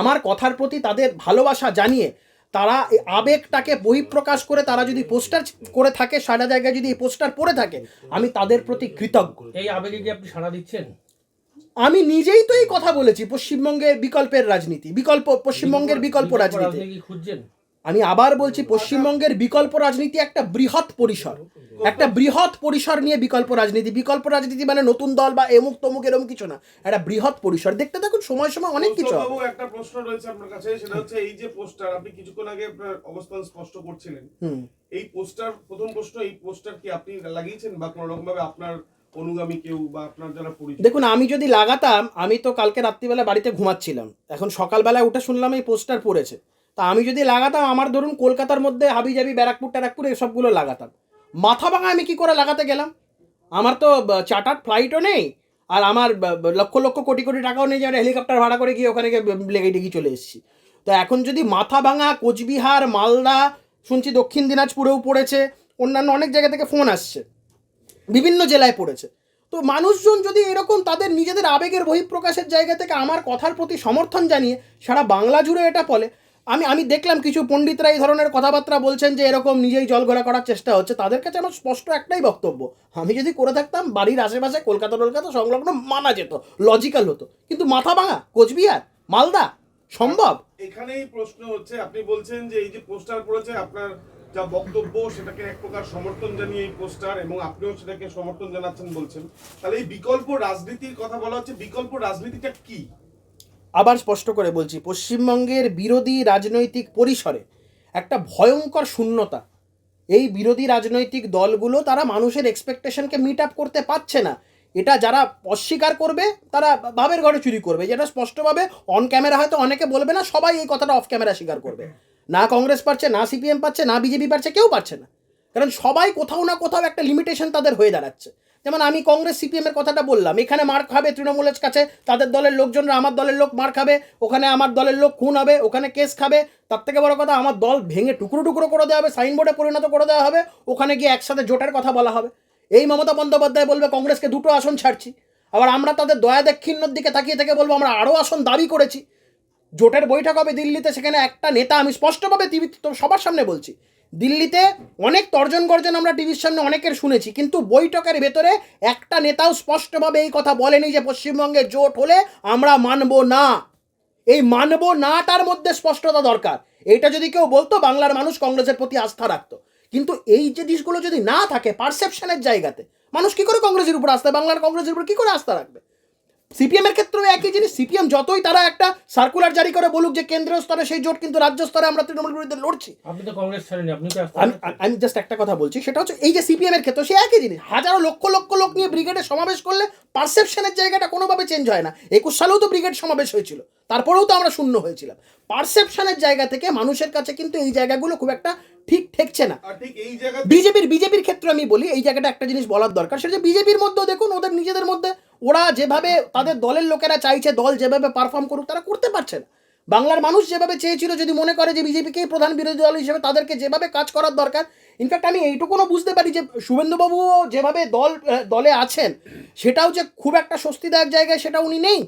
আমার কথার প্রতি তাদের ভালোবাসা জানিয়ে তারা এই আবেগটাকে বহিঃপ্রকাশ করে তারা যদি পোস্টার করে থাকে সারা জায়গায় যদি এই পোস্টার পড়ে থাকে আমি তাদের প্রতি কৃতজ্ঞ। এই আবেগে কি আপনি সাড়া দিচ্ছেন? আমি নিজেই তো এই কথা বলেছি পশ্চিমবঙ্গের বিকল্পের রাজনীতি বিকল্প পশ্চিমবঙ্গের বিকল্প রাজনীতি। রাজনীতি খুঁজছেন? আমি আবার বলছি পশ্চিমবঙ্গের বিকল্প রাজনীতি একটা বৃহৎ পরিসর। একটা বৃহৎ পরিসর নিয়ে বিকল্প রাজনীতি। বিকল্প রাজনীতি মানে নতুন দল বা এমুক তমুক এরকম কিছু না। একটা বৃহৎ পরিসর। দেখতে থাকুন সময় সময় অনেক কিছু একটা প্রশ্ন রয়েছে আপনার কাছে সেটা হচ্ছে এই যে পোস্টার আপনি কিছুক্ষণ আগে আপনার অবস্থান স্পষ্ট করছিলেন। এই পোস্টার প্রথম প্রশ্ন এই পোস্টার কি আপনি লাগিয়েছেন বা কোনো রকম ভাবে আপনার অনুগামী কেউ বা আপনার যারা পরিচিত? দেখুন আমি যদি লাগাতাম আমি তো কালকে রাত্রিবেলা বাড়িতে ঘুমাচ্ছিলাম। এখন সকালবেলায় উঠে শুনলাম এই পোস্টার পড়েছে। তা আমি যদি লাগাতাম, আমার ধরুন কলকাতার মধ্যে হাবিজাবি, ব্যারাকপুর, ট্যারাকপুর এসবগুলো লাগাতাম। মাথা ভাঙা আমি কি করে লাগাতে গেলাম? আমার তো চার্টার ফ্লাইটও নেই, আর আমার লক্ষ লক্ষ কোটি কোটি টাকাও নেই যে আমি হেলিকপ্টার ভাড়া করে গিয়ে ওখানে লেগে টেগে চলে এসেছি। তো এখন যদি মাথা ভাঙা কোচবিহার, মালদা, শুনছি দক্ষিণ দিনাজপুরেও পড়েছে, অন্যান্য অনেক জায়গা থেকে ফোন আসছে, বিভিন্ন জেলায় পড়েছে। তো মানুষজন যদি এরকম তাদের নিজেদের আবেগের বহিঃপ্রকাশের জায়গা থেকে আমার কথার প্রতি সমর্থন জানিয়ে সারা বাংলা জুড়ে এটা বলে আমি আমি দেখলাম কিছু পণ্ডিতরা এই ধরনের কথাবার্তা বলছেন যে এরকম নিজেই জল ঘোলা করার চেষ্টা হচ্ছে। তাদের কাছে আমার স্পষ্ট একটাই বক্তব্য, আমি যদি করে থাকতাম, বাড়ির আশেপাশে কলকাতা টলকাতা সংলগ্ন মানা যেত লজিক্যাল হতো। কিন্তু মাথা ভাঙা কোচবিহার, মালদা, সম্ভব? এখানেই প্রশ্ন হচ্ছে, আপনি বলছেন যে এই যে পোস্টার পড়েছে, আপনার যা বক্তব্য, সেটাকে এক প্রকার সমর্থন জানিয়ে এই পোস্টার, এবং আপনিও সেটাকে সমর্থন জানাচ্ছেন বলছেন। তাহলে এই বিকল্প রাজনীতির কথা বলা হচ্ছে, বিকল্প রাজনীতিটা কি? আবার স্পষ্ট করে বলছি, পশ্চিমবঙ্গের বিরোধী রাজনৈতিক পরিসরে একটা ভয়ঙ্কর শূন্যতা। এই বিরোধী রাজনৈতিক দলগুলো তারা মানুষের এক্সপেকটেশনকে মিট আপ করতে পারছে না। এটা যারা অস্বীকার করবে, তারা ভাবের ঘরে চুরি করবে। যেটা স্পষ্টভাবে অন ক্যামেরা হয়তো অনেকে বলবে না, সবাই এই কথাটা অফ ক্যামেরা স্বীকার করবে। না কংগ্রেস পারছে, না সিপিএম পাচ্ছে না বিজেপি পারছে, কেউ পারছে না। কারণ সবাই কোথাও না কোথাও একটা লিমিটেশন তাদের হয়ে দাঁড়াচ্ছে। যেমন আমি কংগ্রেস সিপিএমের কথাটা বললাম, এখানে মার খাবে তৃণমূলের কাছে, তাদের দলের লোকজনরা আমার দলের লোক মার খাবে, ওখানে আমার দলের লোক খুন হবে, ওখানে কেস খাবে, তার থেকে বড় কথা আমার দল ভেঙে টুকরো টুকরো করে দেওয়া হবে, সাইনবোর্ডে পরিণত করে দেওয়া হবে, ওখানে গিয়ে একসাথে জোটের কথা বলা হবে। এই মমতা বন্দ্যোপাধ্যায় বলবে, কংগ্রেসকে দুটো আসন ছাড়ছি। আবার আমরা তাদের দয়া দাক্ষিণ্যর দিকে তাকিয়ে থেকে বলব, আমরা আরও আসন দাবি করেছি। জোটের বৈঠক হবে দিল্লিতে, সেখানে একটা নেতা আমি স্পষ্টভাবে টিভি সবার সামনে বলছি। দিল্লিতে অনেক তর্জন গর্জন আমরা টিভির সামনে অনেকের শুনেছি, কিন্তু বৈঠকের ভেতরে একটা নেতাও স্পষ্টভাবে এই কথা বলেনি যে পশ্চিমবঙ্গে জোট হলে আমরা মানব না। এই মানব নাটার মধ্যে স্পষ্টতা দরকার। এইটা যদি কেউ বলতো, বাংলার মানুষ কংগ্রেসের প্রতি আস্থা রাখতো। কিন্তু এই জিনিসগুলো যদি না থাকে পারসেপশনের জায়গাতে, মানুষ কি করে কংগ্রেসের উপর আস্থা, বাংলার কংগ্রেসের উপর কি করে আস্থা রাখবে? সিপিএম এর ক্ষেত্রেও একই জিনিস সিপিএম যতই তারা একটা সার্কুলার জারি করে বলুক যে কেন্দ্রীয় স্তরে সেই জোট কিন্তু রাজ্য স্তরে আমরা তৃণমূল বিরুদ্ধে লড়ছি। আপনি তো কংগ্রেস ছাড়েনি আপনি তো আমি আমি জাস্ট একটা কথা বলছি সেটা হচ্ছে এই যে সিপিএম এর ক্ষেত্রে সে একই জিনিস হাজারো লক্ষ লক্ষ লোক নিয়ে ব্রিগেডে সমাবেশ করলে পারসেপশনের জায়গাটা কোনোভাবে চেঞ্জ হয় না। একুশ সালেও তো ব্রিগেড সমাবেশ হয়েছিল তারপরেও তো আমরা শূন্য হয়েছিলাম। পারসেপশনের জায়গা থেকে মানুষের কাছে কিন্তু এই জায়গাগুলো খুব একটা ঠিক ঠেকছে না। বিজেপির বিজেপির ক্ষেত্রে আমি বলি এই জায়গাটা একটা জিনিস বলার দরকার সেটা বিজেপির মধ্যেও দেখুন ওদের নিজেদের মধ্যে ওরা যেভাবে তাদের দলের লোকেরা চাইছে, দল যেভাবে পারফর্ম করুক, তারা করতে পারছে না। বাংলার মানুষ যেভাবে চেয়েছিল, যদি মনে করে যে বিজেপিকেই প্রধান বিরোধী দল হিসেবে তাদেরকে যেভাবে কাজ করার দরকার ইনফ্যাক্ট আমি এইটুকুনও বুঝতে পারি যে শুভেন্দুবাবুও যেভাবে দল দলে আছেন, সেটাও যে খুব একটা স্বস্তিদায়ক জায়গায় সেটা উনি নেই।